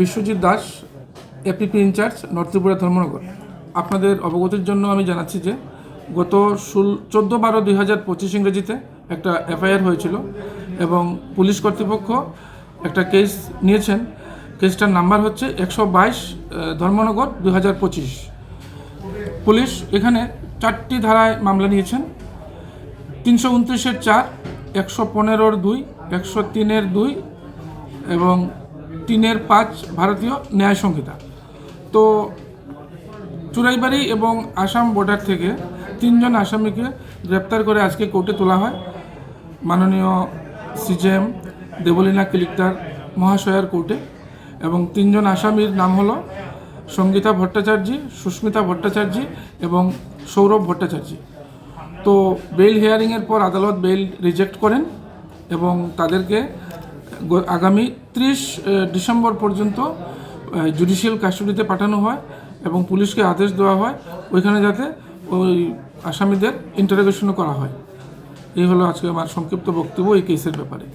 Biswajit Das APP in charge north Tripura Dharmanagar. আপনাদের অবগতির জন্য আমি জানাচ্ছি যে, গত ষোল, চোদ্দ বারো দুই হাজার পঁচিশ ইংরেজিতে একটা এফআইআর হয়েছিল এবং পুলিশ কর্তৃপক্ষ একটা কেস নিয়েছেন। কেসটার নাম্বার হচ্ছে একশো বাইশ ধর্মনগর দুই হাজার পঁচিশ। পুলিশ এখানে চারটি ধারায় মামলা নিয়েছেন। তিনশো উনত্রিশের চার, একশো পনেরোর দুই, একশো তিনের দুই এবং তিনের পাঁচ ভারতীয় ন্যায় সংহিতা। তো চুরাইবাড়ি এবং আসাম বর্ডার থেকে তিনজন আসামিকে গ্রেপ্তার করে আজকে কোর্টে তোলা হয়। মাননীয় সিজেএম দেবলীনা কিলিকদার মহাশয়ার কোর্টে এবং তিনজন আসামির নাম হলো সঙ্গীতা ভট্টাচার্য, সুস্মিতা ভট্টাচার্য এবং সৌরভ ভট্টাচার্য। তো বেল হিয়ারিংয়ের পর আদালত বেল রিজেক্ট করেন এবং তাদেরকে আগামী ত্রিশ ডিসেম্বর পর্যন্ত জুডিশিয়াল কাস্টডিতে পাঠানো হয় এবং পুলিশকে আদেশ দেওয়া হয় ওইখানে যাতে ওই আসামিদের ইন্টারোগেশনও করা হয়। এই হলো আজকে আমার সংক্ষিপ্ত বক্তব্য এই কেসের ব্যাপারে।